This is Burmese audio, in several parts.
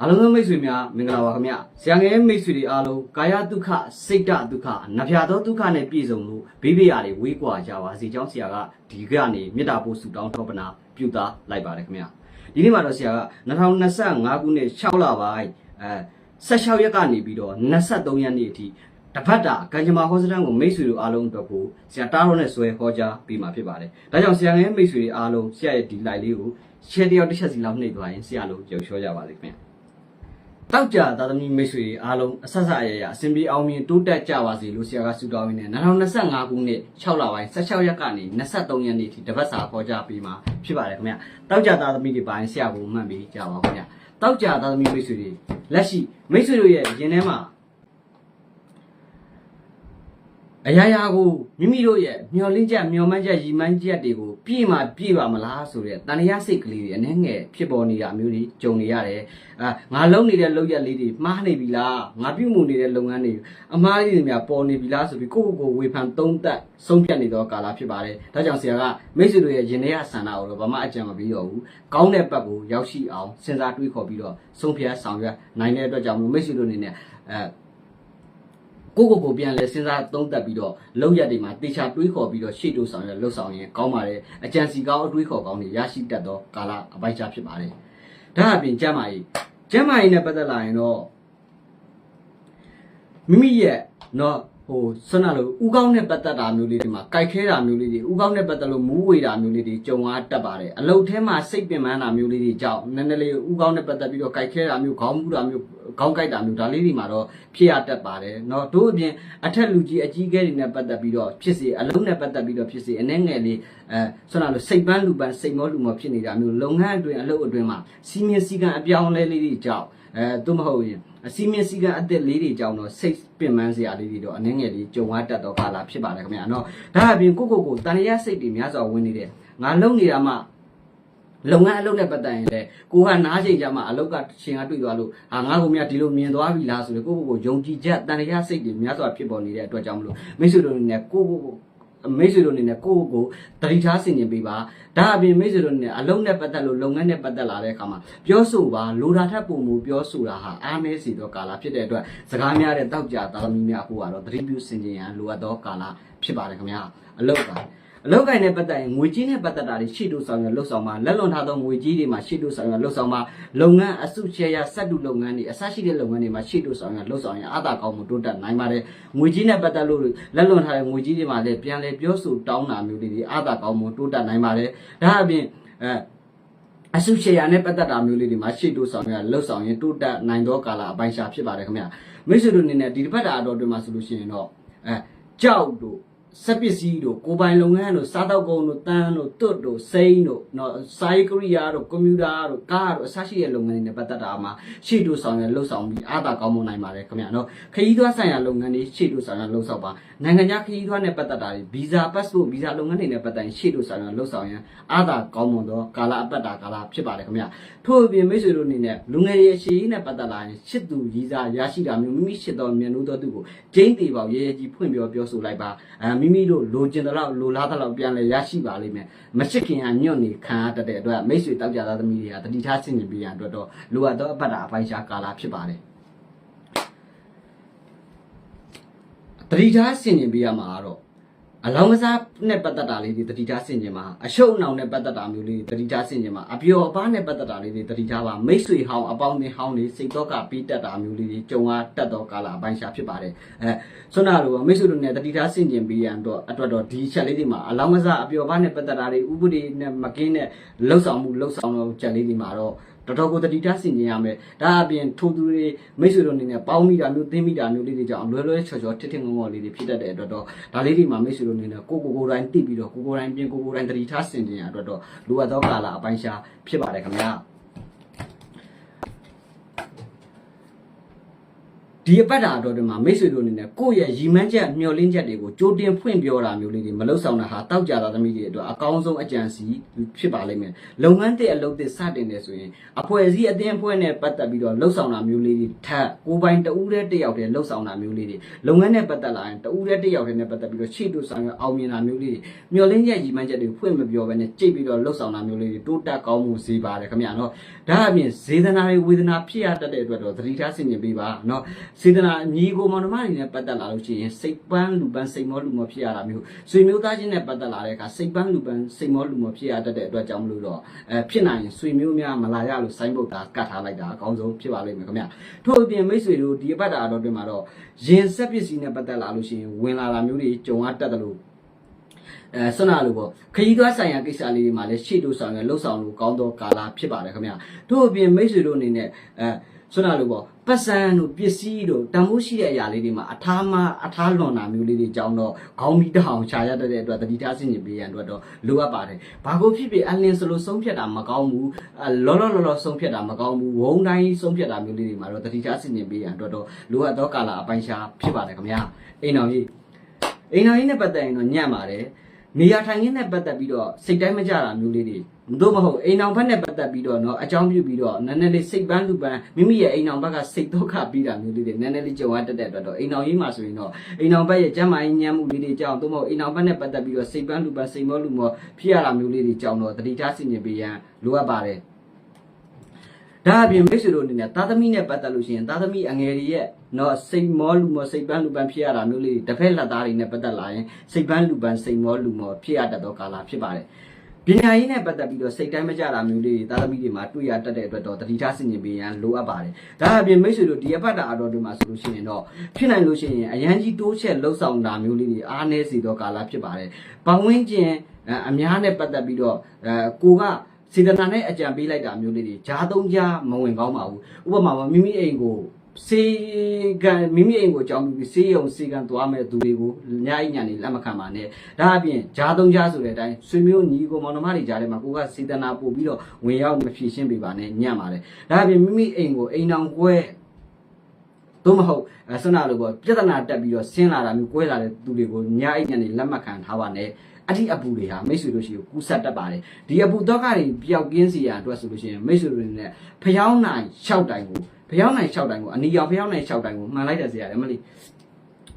အားလုံးသောမိတ်ဆွေများမင်္ဂလာပါခင်ဗျဆရာငယ်မိတ်ဆွေတွေအားလုံးကာယဒုက္ခစိတ်ဓာတ်ဒုက္ခနဖျာသောဒုက္ခနဲ့ပြည့်စုံလို့ဘေးဘေးရာတွေဝေးကွာကြပါစေကြောင်းဆရာကဒီကနေမေတ္တာပို့ဆုတောင်းထောပနာပြုသားလိုက်ပါတယ်ခင်ဗျဒီနေ့မှာတော့ဆရာက2025ခုနှစ်6လပိုင်းအဲ16ရက်ကနေပြီးတော့23ရက်နေ့အထိတပတ်တာကံကြမ္မာဟောစတန်ကိုမိတ်ဆွေတို့အားလုံးအတွက်ကိုဆရာတားတော့နဲ့ဆွဲဟောကြားပေးမှာဖြစ်ပါတယ်ဒါကြောင့်ဆရာငယ်မိတ်ဆွေတွေအားလုံးဆရာရဲ့ဒီ live လေးကို share တယောက်တစ်ချက်စီလောက်နှိပ်သွားရင်ဆရာလို့ကြော်လျှောကြပါလိမ့်ခင်ဗျ တောက်ကြသာသမီမိတ်ဆွေအားလုံးအဆက်ဆက်အရရအစဉ်ပြေအောင်မြင်တိုးတက်ကြပါစေလို့ဆရာကဆုတောင်းရင်းနဲ့2025ခုနှစ်6လပိုင်း16ရက်ကနေ23ရက်နေ့ထိတပတ်စာပေါ်ကြပေးမှာဖြစ်ပါတယ်ခင်ဗျတောက်ကြသာသမီတွေပိုင်းဆရာကိုမှတ်ပြီးကြပါဦးခင်ဗျတောက်ကြသာသမီမိတ်ဆွေတွေလက်ရှိမိတ်ဆွေတို့ရဲ့ရင်ထဲမှာအရာရာကိုမိမိတို့ရဲ့မျောလင်းချက်မျောမှန်းချက်ရည်မှန်းချက်တွေကို ပြည့်မှပြည့်ပါမလားဆိုတဲ့တန်ရာစိတ်ကလေးတွေအနှဲငယ်ဖြစ်ပေါ်နေတာမျိုးတွေကြုံနေရတယ်အာငါလုံးနေတဲ့လုပ်ရက်လေးတွေမှားနေပြီလားငါပြုတ်မှုနေတဲ့လုပ်ငန်းတွေအမားကြီးတွေများပေါ်နေပြီလားဆိုပြီးကိုယ့်ကိုယ်ကိုဝေဖန်သုံးသပ်ဆုံးဖြတ်နေသောကာလဖြစ်ပါတယ်ဒါကြောင့်ဆရာကမိတ်ဆွေတို့ရဲ့ရင်ထဲကဆန္ဒကိုတော့ဘာမှအကြံမပေးတော့ဘူးကောင်းတဲ့ဘက်ကိုရောက်ရှိအောင်စဉ်းစားတွေးခေါ်ပြီးတော့ဆုံးဖြတ်ဆောင်ရွက်နိုင်တဲ့အတွက်ကြောင့်မလို့မိတ်ဆွေတို့အနေနဲ့အဲ ကိုကိုကိုပြန်လဲစဉ်းစားသုံးသပ်ပြီးတော့လောက်ရက်တွေမှာတေချာတွေးခေါ်ပြီးတော့ရှေ့တိုးဆောင်ရလှုပ်ဆောင်ရင်ကောင်းပါတယ်အကြံစီကောင်းအတွေးခေါ်ကောင်းတွေရရှိတတ်သောကာလအပိုက်ချဖြစ်ပါတယ်ဒါအပြင်ကျမ်းမာရေးကျမ်းမာရေးနဲ့ပတ်သက်လာရင်တော့မိမိရဲ့တော့ဟိုဆွမ်းနာလို့ဥကောင်းနဲ့ပတ်သက်တာမျိုးလေးတွေမှာကြိုက်ခဲတာမျိုးလေးတွေဥကောင်းနဲ့ပတ်သက်လို့မူးဝေတာမျိုးလေးတွေကြုံရတတ်ပါတယ်အလုတ်ထဲမှာစိတ်ပင်ပန်းတာမျိုးလေးတွေကြောင့်နည်းနည်းလေးဥကောင်းနဲ့ပတ်သက်ပြီးတော့ကြိုက်ခဲတာမျိုးခေါင်းမူးတာမျိုး ခေါင်းကြိုက်တာမျိုးဒါလေးတွေမှာတော့ဖြစ်ရတတ်ပါတယ်เนาะတို့အပြင်အထက်လူကြီးအကြီးအကဲတွေနဲ့ပတ်သက်ပြီးတော့ဖြစ်စေအလုံးနဲ့ပတ်သက်ပြီးတော့ဖြစ်စေအနှဲငယ်လေးအဲဆွမ်းနာလို့စိတ်ပန်းလူပန်းစိတ်မောလူမောဖြစ်နေတာမျိုးလုပ်ငန်းအတွင်းအလုပ်အတွင်းမှာစီမင်းစည်းကမ်းအပြောင်းအလဲလေးတွေကြောင့်အဲသို့မဟုတ်ရင်အစီမင်းစည်းကမ်းအသက်လေးတွေကြောင့်တော့စိတ်ပင်ပန်းစရာလေးတွေတော့အနှဲငယ်လေးကြုံရတတ်တော့ကာလဖြစ်ပါတယ်ခင်ဗျာเนาะဒါအပြင်ကိုကိုကိုတန်ရစိတ်တွေများစွာဝင်နေတယ်ငါလုံနေတာမှ လုပ်ငန်းအလုပ်နဲ့ပတ်သက်ရင်လည်းကိုကနားချိန်ကြမှာအလုပ်ကရှင်ကတွေ့သွားလို့ဟာငါ့ကိုမြတ်ဒီလိုမြင်သွားပြီလားဆိုတော့ကိုကိုကိုယုံကြည်ချက်တန်တရားစိတ်တွေများစွာဖြစ်ပေါ်နေတဲ့အတွက်ကြောင့်မလို့မိတ်ဆွေတို့အနေနဲ့ကိုကိုကိုမိတ်ဆွေတို့အနေနဲ့ကိုကိုကိုတတိထားဆင်ခြင်ပေးပါဒါအပြင်မိတ်ဆွေတို့အနေနဲ့အလုံးနဲ့ပတ်သက်လို့လုပ်ငန်းနဲ့ပတ်သက်လာတဲ့အခါမှာပြောဆိုပါလိုတာထက်ပုံမူပြောဆိုတာဟာအားနည်းစီသောကာလဖြစ်တဲ့အတွက်စကားများတဲ့တောက်ကြသားသမီးများဟိုကတော့တတိပြုဆင်ခြင်ရန်လိုအပ်သောကာလဖြစ်ပါတယ်ခင်ဗျာအလုပ်ပါ အလောက်ကိုင်းနဲ့ပတ်သက်ရင်ငွေကြီးနဲ့ပတ်သက်တာတွေရှေ့တိုးဆောင်ရလှုပ်ဆောင်ပါလက်လွန်ထားသောငွေကြီးတွေမှာရှေ့တိုးဆောင်ရလှုပ်ဆောင်ပါလုပ်ငန်းအစုရှယ်ယာစက်တူလုပ်ငန်းတွေအစရှိတဲ့လုပ်ငန်းတွေမှာရှေ့တိုးဆောင်ရလှုပ်ဆောင်ရအသာကောင်းမှုတိုးတက်နိုင်ပါတယ်ငွေကြီးနဲ့ပတ်သက်လို့လက်လွန်ထားတဲ့ငွေကြီးတွေမှာလည်းပြန်လဲပြောဆိုတောင်းတာမျိုးတွေအသာကောင်းမှုတိုးတက်နိုင်ပါတယ်ဒါအပြင်အဲအစုရှယ်ယာနဲ့ပတ်သက်တာမျိုးလေးတွေမှာရှေ့တိုးဆောင်ရလှုပ်ဆောင်ရင်တိုးတက်နိုင်သောကာလအပိုင်းရှာဖြစ်ပါတယ်ခင်ဗျမိတ်ဆွေတို့အနေနဲ့ဒီတစ်ပတ်တာအတော်တွင်မှာဆိုလို့ရှိရင်တော့အဲကြောက်တို့ စက်ပစ္စည်းတို့ကိုယ်ပိုင်လုပ်ငန်းတို့စားတောက်ကုန်တို့တန်းတို့တွတ်တို့စိမ်းတို့နော်စာရေးကရိယာတို့ကွန်ပျူတာတို့ကားတို့အစရှိတဲ့လုပ်ငန်းတွေနဲ့ပတ်သက်တာမှာရှေ့တို့ဆောင်ရလှုပ်ဆောင်ပြီးအားသာကောင်းမွန်နိုင်ပါတယ်ခင်ဗျာနော်ခရီးသွားဆိုင်ရာလုပ်ငန်းတွေရှေ့တို့ဆောင်ရလှုပ်ဆောင်ပါနိုင်ငံခြားခရီးသွားနဲ့ပတ်သက်တာတွေဗီဇာပတ်စပို့ဗီဇာလုပ်ငန်းတွေနဲ့ပတ်သက်ရင်ရှေ့တို့ဆောင်ရလှုပ်ဆောင်ရန်အားသာကောင်းမွန်သောကာလအပတ်တာကာလဖြစ်ပါတယ်ခင်ဗျာထို့အပြင်မိတ်ဆွေတို့အနေနဲ့လူငယ်ရဲ့ရှေ့ရေးနဲ့ပတ်သက်လာရင်ရှစ်သူဗီဇာရရှိတာမျိုးမိမိရှစ်တော်မြန်လို့သောသူကိုကျင်းတေပေါရဲရဲကြီးဖွင့်ပြောပြောဆိုလိုက်ပါအဲမိမိတို့လိုချင်တဲ့လောက်လိုလားတဲ့လောက်ပြန်လဲရရှိပါလိမ့်မယ်မရှိခင်ကညွန့်နေခံရတတ်တဲ့အတွက်မိတ်ဆွေတောက်ကြသားသမီးတွေကတတိထားဆင်ခြင်ပေးရန်အတွက်တော့လိုအပ်သောအပတ်တာအပိုင်းရှားကာလဖြစ်ပါတယ်တတိထားဆင်ခြင်ပေးရမှာကတော့ အလောင်းကစားနဲ့ပတ်သက်တာလေးတွေတတိထားဆင်ခြင်ပါအရှုံအနောင်နဲ့ပတ်သက်တာမျိုးလေးတွေတတိထားဆင်ခြင်ပါအပျော်အပားနဲ့ပတ်သက်တာလေးတွေတတိထားပါမိတ်ဆွေဟောင်းအပေါင်းအသင်းဟောင်းတွေစိတ်တော့ကပြီးတက်တာမျိုးလေးတွေကြုံရတတ်သောကာလအပိုင်းရှားဖြစ်ပါတယ်အဲဆွမ်းနာလိုမိတ်ဆွေတို့နဲ့တတိထားဆင်ခြင်ပေးရန်တော့အတွက်တော့ဒီချက်လေးတွေမှာအလောင်းကစားအပျော်အပားနဲ့ပတ်သက်တာတွေဥပဒေနဲ့မကင်းတဲ့လှုပ်ဆောင်မှုလှုပ်ဆောင်တဲ့ချက်လေးတွေမှာတော့ တော်တော်ကိုတတိထားဆင်ကျင်ရမယ်ဒါအပြင်ထိုးသူတွေမိတ်ဆွေတို့အနေနဲ့ပေါင်းမိတာမျိုးသိမိတာမျိုးလေးတွေကြောင့်လွယ်လွယ်ချော်ချော်ထစ်ထစ်ငုံငုံလေးတွေဖြစ်တတ်တဲ့အတွက်တော့ဒါလေးတွေမှာမိတ်ဆွေတို့အနေနဲ့ကိုကိုကိုယ်တိုင်းသိပြီးတော့ကိုကိုယ်တိုင်းပြင်ကိုကိုယ်တိုင်းတတိထားဆင်ကျင်ရအတွက်တော့လိုအပ်သောကာလအပိုင်းရှားဖြစ်ပါတယ်ခင်ဗျာ ဒီအပတ်တာတော့ဒီမှာမိတ်ဆွေတို့အနေနဲ့ကိုယ့်ရဲ့ရီမန်းချက်မျှော်လင့်ချက်တွေကိုကြိုတင်ဖွင့်ပြောတာမျိုးလေးတွေမလုပ်ဆောင်တာဟာတောက်ကြတာသမီးတွေအတွက်အကောင်းဆုံးအကြံစီဖြစ်ပါလိမ့်မယ်လုပ်ငန်းတဲ့အလုပ်တွေစတင်နေဆိုရင်အဖွဲ့အစည်းအသင်းအဖွဲ့နဲ့ပတ်သက်ပြီးတော့လှုပ်ဆောင်တာမျိုးလေးတွေထပ်ကိုယ်ပိုင်တဦးတည်းတစ်ယောက်တည်းလှုပ်ဆောင်တာမျိုးလေးတွေလုပ်ငန်းနဲ့ပတ်သက်လာရင်တဦးတည်းတစ်ယောက်တည်းနဲ့ပတ်သက်ပြီးတော့ရှေ့တို့ဆောင်ရအောင်မြင်တာမျိုးလေးတွေမျှော်လင့်ချက်ရီမန်းချက်တွေကိုဖွင့်မပြောဘဲနဲ့ကြိတ်ပြီးတော့လှုပ်ဆောင်တာမျိုးလေးတွေတိုးတက်ကောင်းမှုစေပါတယ်ခင်ဗျာနော်ဒါအပြင်ဇေဒနာတွေဝေဒနာဖြစ်ရတတ်တဲ့အတွက်တော့သတိထားဆင်ခြင်ပေးပါနော်စေဒနာညီကိုမောင်နှမတွေနဲ့ပတ်သက်လာလို့ရှိရင်စိတ်ပန်းလူပန်းစိတ်မောလူမောဖြစ်ရတာမျိုးဆွေမျိုးသားချင်းနဲ့ပတ်သက်လာတဲ့အခါစိတ်ပန်းလူပန်းစိတ်မောလူမောဖြစ်ရတတ်တဲ့အတွက်ကြောင့်မလို့တော့အဲဖြစ်နိုင်ရင်ဆွေမျိုးများမလာရလို့စိုင်းပုတ်တာကတ်ထားလိုက်တာအကောင်းဆုံးဖြစ်ပါလိမ့်မယ်ခင်ဗျာထို့အပြင်မိတ်ဆွေတို့ဒီအပတ်တာတော့တွင်မှာတော့ရင်ဆက်ပစ္စည်းနဲ့ပတ်သက်လာလို့ရှိရင်ဝင်လာတာမျိုးတွေကြုံရတတ်တယ်လို့အဲဆွမ်းနာလို့ပေါ့ခရီးသွားဆိုင်ရာကိစ္စလေးတွေမှာလည်းရှေ့တို့ဆောင်ရလှုပ်ဆောင်လို့ကောင်းသောကာလဖြစ်ပါတယ်ခင်ဗျာတို့အပြင်မိတ်ဆွေတို့အနေနဲ့အဲ ဆွမ်းနာလို့ပေါ့ပတ်စံတို့ပစ္စည်းတို့တန်ဖိုးရှိတဲ့အရာလေးတွေမှာအထားမအထားလွန်တာမျိုးလေးတွေကြောင်းတော့ခေါင်းမီတောင်ချာရတတ်တဲ့အတွက်တတိထားစင်ကြပေးရန်အတွက်တော့လိုအပ်ပါတယ်ဘာကိုဖြစ်ဖြစ်အလင်းစလို့ဆုံးဖြတ်တာမကောင်းဘူးအလောလောလောလောဆုံးဖြတ်တာမကောင်းဘူးဝုံတိုင်းဆုံးဖြတ်တာမျိုးလေးတွေမှာတော့တတိထားစင်ကြပေးရန်အတွက်တော့လိုအပ်သောကာလအပိုင်းခြားဖြစ်ပါတယ်ခင်ဗျာအိမ်တော်ကြီးအိမ်တော်ကြီးနဲ့ပတ်သက်ရင်တော့ညံ့ပါတယ် နေရာထိုင်ခင်းနဲ့ပတ်သက်ပြီးတော့စိတ်တိုင်းမကြတာမျိုးလေးတွေတို့မဟုတ်အိမ်အောင်ဘက်နဲ့ပတ်သက်ပြီးတော့เนาะအကြောင်းပြုပြီးတော့နည်းနည်းလေးစိတ်ပန်းလူပန်းမိမိရဲ့အိမ်အောင်ဘက်ကစိတ်ဒုက္ခပြီးတာမျိုးလေးတွေနည်းနည်းလေးကြုံရတတ်တဲ့အတွက်တော့အိမ်အောင်ရေးမှာဆိုရင်တော့အိမ်အောင်ဘက်ရဲ့ကျမ်းမာရေးညံ့မှုလေးတွေကြောင့်တို့မဟုတ်အိမ်အောင်ဘက်နဲ့ပတ်သက်ပြီးတော့စိတ်ပန်းလူပန်းစိတ်မောလူမောဖြစ်ရတာမျိုးလေးတွေကြောင့်တော့တတိထားဆင်ခြင်ပေးရန်လိုအပ်ပါတယ် ဒါအပြင်မိတ်ဆွေတို့အနေနဲ့သားသမီးနဲ့ပတ်သက်လို့ရှိရင်သားသမီးအငယ်တွေရဲ့တော့စိတ်မောလူမောစိတ်ပန်းလူပန်းဖြစ်ရတာမျိုးလေးတွေတစ်ဖက်လက်သားတွေနဲ့ပတ်သက်လာရင်စိတ်ပန်းလူပန်းစိတ်မောလူမောဖြစ်ရတတ်သောကာလဖြစ်ပါတယ်ပညာရေးနဲ့ပတ်သက်ပြီးတော့စိတ်တိုင်းမကြတာမျိုးလေးတွေသားသမီးတွေမှာတွေ့ရတတ်တဲ့အတွက်တော့တတိထားဆင်ခြင်ပေးရန်လိုအပ်ပါတယ်ဒါအပြင်မိတ်ဆွေတို့ဒီအပတ်တာအတော်တွေမှာဆိုလို့ရှိရင်တော့ဖြစ်နိုင်လို့ရှိရင်အရန်ကြီးတိုးချက်လှုပ်ဆောင်တာမျိုးလေးတွေအားနည်းစေသောကာလဖြစ်ပါတယ်ပဝင်းကျင်အများနဲ့ပတ်သက်ပြီးတော့အဲကိုက စေတနာနဲ့အကြံပေးလိုက်တာမျိုးလေးတွေဂျားသုံးကြားမဝင်ကောင်းပါဘူးဥပမာမှာမိမိအိမ်ကိုစေကံမိမိအိမ်ကိုကြောင်းပြီးစေယုံစေကံသွားမဲ့သူတွေကိုညအိညာနေလက်မခံပါနဲ့ဒါအပြင်ဂျားသုံးကြားဆိုတဲ့အတိုင်းဆွေမျိုးညီကိုမောင်နှမတွေကြားထဲမှာကိုကစေတနာပို့ပြီးတော့ဝင်ရောက်မဖြည့်ရှင်းပေးပါနဲ့ညံ့ပါတယ်ဒါအပြင်မိမိအိမ်ကိုအိမ်အောင်ကွဲသို့မဟုတ်အဲဆွမ်းနာလို့ပေါ့ပြဿနာတက်ပြီးတော့ဆင်းလာတာမျိုးကွဲလာတဲ့သူတွေကိုညအိညာနေလက်မခံထားပါနဲ့ အဲ့ဒီအပူတွေဟာမိတ်ဆွေတို့ရှိကိုကူးဆက်တတ်ပါတယ်ဒီအပူတော့ကတွေပျောက်ကင်းစီရအတွက်ဆိုလို့ရှိရင်မိတ်ဆွေတို့တွေနဲ့ဖျောင်းနိုင်၆တိုင်ကိုဖျောင်းနိုင်၆တိုင်ကိုအနီရောင်ဖျောင်းနိုင်၆တိုင်ကိုမှန်လိုက်တဲ့စီရတယ်မလေး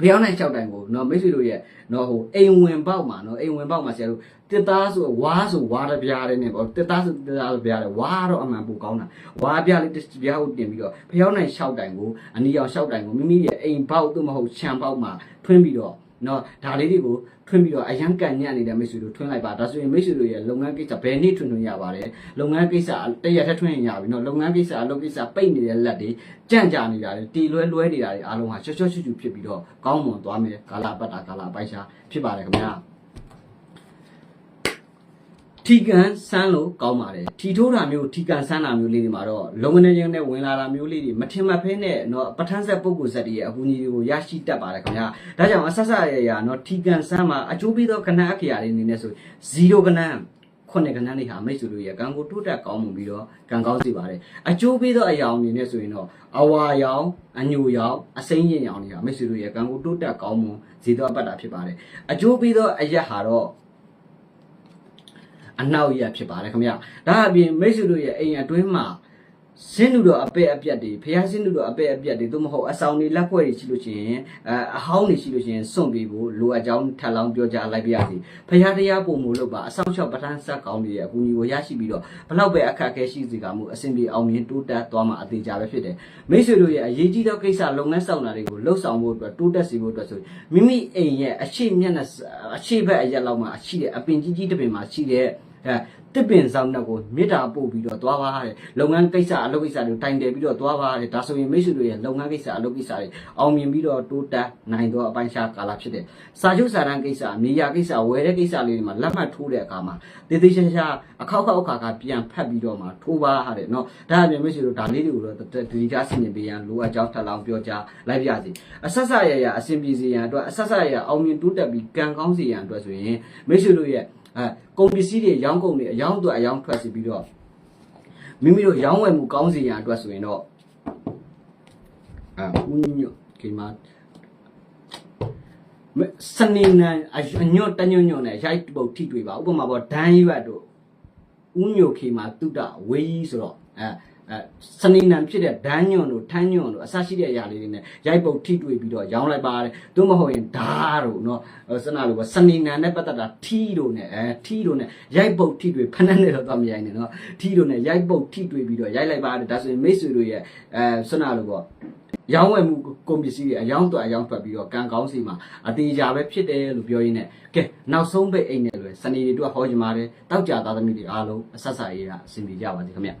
ဖျောင်းနိုင်၆တိုင်ကိုနော်မိတ်ဆွေတို့ရဲ့နော်ဟိုအိမ်ဝင်ပေါက်မှာနော်အိမ်ဝင်ပေါက်မှာဆရာတို့တစ်သားဆိုဝါဆိုဝါတစ်ပြားလေးနဲ့ပေါ့တစ်သားဆိုတစ်သားတစ်ပြားလေးဝါတော့အမှန်ပူကောင်းတာဝါပြားလေးတစ်ပြားကိုတင်ပြီးတော့ဖျောင်းနိုင်၆တိုင်ကိုအနီရောင်၆တိုင်ကိုမိမိရဲ့အိမ်ပေါက်သို့မဟုတ်ခြံပေါက်မှာထွင်းပြီးတော့ နော်ဒါလေးတွေကိုထွင်းပြီးတော့အရန်ကန်ညံ့နေတဲ့မိတ်ဆွေတို့ထွင်းလိုက်ပါဒါဆိုရင်မိတ်ဆွေတို့ရဲ့လုပ်ငန်းကိစ္စဘယ်နေ့ထွင်းထွင်းရပါတယ်လုပ်ငန်းကိစ္စတရက်ထက်ထွင်းရင်ရပြီနော်လုပ်ငန်းကိစ္စအလုပ်ကိစ္စပိတ်နေတဲ့လက်တွေကြန့်ကြာနေတာတွေတီလွဲလွဲနေတာတွေအားလုံးဟာချွတ်ချွတ်ချွတ်ချွတ်ဖြစ်ပြီးတော့ကောင်းမွန်သွားမယ်ကာလပတ်တာကာလပိုက်ရှာဖြစ်ပါတယ်ခင်ဗျာ ထီကန်ဆန်းလို့ကောင်းပါတယ်ထီထိုးတာမျိုးထီကန်ဆန်းတာမျိုးလေးတွေမှာတော့လုံငနေချင်းနဲ့ဝင်လာတာမျိုးလေးတွေမထင်မှတ်ဖဲနဲ့เนาะပဋ္ဌာန်းဆက်ပုဂ္ဂိုလ်ဆက်တွေရဲ့အကူအညီတွေကိုရရှိတတ်ပါတယ်ခင်ဗျာဒါကြောင့်အဆက်ဆက်ရရเนาะထီကန်ဆန်းမှာအကျိုးပေးသောကဏ္ဍအခရာလေးအနေနဲ့ဆို0ကဏ္ဍခုနှစ်ကဏ္ဍလေးဟာမိတ်ဆွေတို့ရဲ့ကံကိုတိုးတက်ကောင်းမှုပြီးတော့ကံကောင်းစေပါတယ်အကျိုးပေးသောအရာအနေနဲ့ဆိုရင်တော့အဝါရောင်အညိုရောင်အစိမ့်ရင်ရောင်တွေဟာမိတ်ဆွေတို့ရဲ့ကံကိုတိုးတက်ကောင်းမှုဇေသောအပတ်တာဖြစ်ပါတယ်အကျိုးပေးသောအရက်ဟာတော့ အနောက်ရဖြစ်ပါတယ်ခင်ဗျာဒါအပြင်မိတ်ဆွေတို့ရဲ့အိမ်အတွင်းမှာ စင်းလူတော်အပဲ့အပြတ်တွေဖះစင်းလူတော်အပဲ့အပြတ်တွေသို့မဟုတ်အဆောင်တွေလက်ဖွဲ့တွေရှိလို့ရှိရင်အအဟောင်းတွေရှိလို့ရှိရင်စွန့်ပြီးဖို့လိုအပ်ကြောင်းထပ်လောင်းပြောကြလိုက်ပြရစီဖះတရားပုံမှုလို့ပါအဆောင်လျှောက်ပဋ္ဌာန်းဆက်ကောင်းတွေရဲ့အကူအညီကိုရရှိပြီးတော့ဘလောက်ပဲအခက်အခဲရှိစီကမှုအဆင်ပြေအောင်မြင်တိုးတက်သွားမှာအသေးကြပဲဖြစ်တယ်မိတ်ဆွေတို့ရဲ့အရေးကြီးသောကိစ္စလုပ်ငန်းဆောင်တာတွေကိုလှုပ်ဆောင်ဖို့အတွက်တိုးတက်စေဖို့အတွက်ဆိုမိမိအိမ်ရဲ့အရှိမျက်နှာအရှိဘက်အရက်လောက်မှာရှိတဲ့အပင်ကြီးကြီးတစ်ပင်မှာရှိတဲ့အဲ တစ်ပင်ဆောင်တော့ကိုမေတ္တာပို့ပြီးတော့သွားပါတဲ့လုပ်ငန်းကိစ္စအလုပ်ကိစ္စတွေတိုင်တယ်ပြီးတော့သွားပါတဲ့ဒါဆိုရင်မိတ်ဆွေတို့ရဲ့လုပ်ငန်းကိစ္စအလုပ်ကိစ္စတွေအောင်မြင်ပြီးတော့တိုးတက်နိုင်တော့အပိုင်းခြားကာလဖြစ်တဲ့စာချုပ်စာတမ်းကိစ္စမြေယာကိစ္စဝယ်တဲ့ကိစ္စလေးတွေမှာလက်မှတ်ထိုးတဲ့အခါမှာတေးသေးချာချာအခောက်ခောက်အခါခါပြန်ဖတ်ပြီးတော့မှထိုးပါဟာတဲ့နော်ဒါအပြင်မိတ်ဆွေတို့ဒါလေးတွေကိုတော့ဒီကြားဆင်နေပေးရန်လိုအပ်ကြောင်းထပ်လောင်းပြောကြားလိုက်ပြစီအဆက်ဆက်ရရအဆင်ပြေစေရန်အတွက်အဆက်ဆက်ရအောင်မြင်တိုးတက်ပြီးကံကောင်းစေရန်အတွက်ဆိုရင်မိတ်ဆွေတို့ရဲ့ အဲကုန်ပစ္စည်းတွေရောင်းကုန်တွေအယောင်းအတွက်အယောင်းထွက်စီပြီးတော့မိမိတို့ရောင်းဝယ်မှုကောင်းစီရန်အတွက်ဆိုရင်တော့အဲဦးညွတ်ဒီမှာမစနေနံအညွတ်တညွတ်ညွတ်နဲ့ရိုက်ပုတ်ထိတွေ့ပါဥပမာပေါ့ဒန်းရွက်တို့ဦးညိုခေမှာတုတဝေးကြီးဆိုတော့အဲ အဲစနေနံဖြစ်တဲ့ဒန်းညွန့်တို့ထန်းညွန့်တို့အစရှိတဲ့အရာလေးတွေနဲ့ရိုက်ပုတ်ထိတွေ့ပြီးတော့ရောင်းလိုက်ပါတယ်သို့မဟုတ်ရင်ဓာတ်တို့เนาะစနလိုပဲစနေနံနဲ့ပတ်သက်တာထီတို့နဲ့အဲထီတို့နဲ့ရိုက်ပုတ်ထိတွေ့ဖက်နဲ့တော့တော့မရိုက်နဲ့เนาะထီတို့နဲ့ရိုက်ပုတ်ထိတွေ့ပြီးတော့ရိုက်လိုက်ပါတယ်ဒါဆိုရင်မိတ်ဆွေတို့ရဲ့အဲစနလိုပေါ့ ရောင်းဝယ်မှုကုန်ပစ္စည်းတွေအယောင်းတော့အယောင်းထွက်ပြီးတော့ကံကောင်းစီမှာအသေးကြပဲဖြစ်တယ်လို့ပြောရင်းနဲ့ကဲနောက်ဆုံးပိတ်အိမ်နဲ့လွယ်စနေတွေတို့ဟောကြမှာတယ်တောက်ကြသားသမီးတွေအားလုံးအဆက်ဆက်ရေးရအဆင်ပြေကြပါစေခင်ဗျ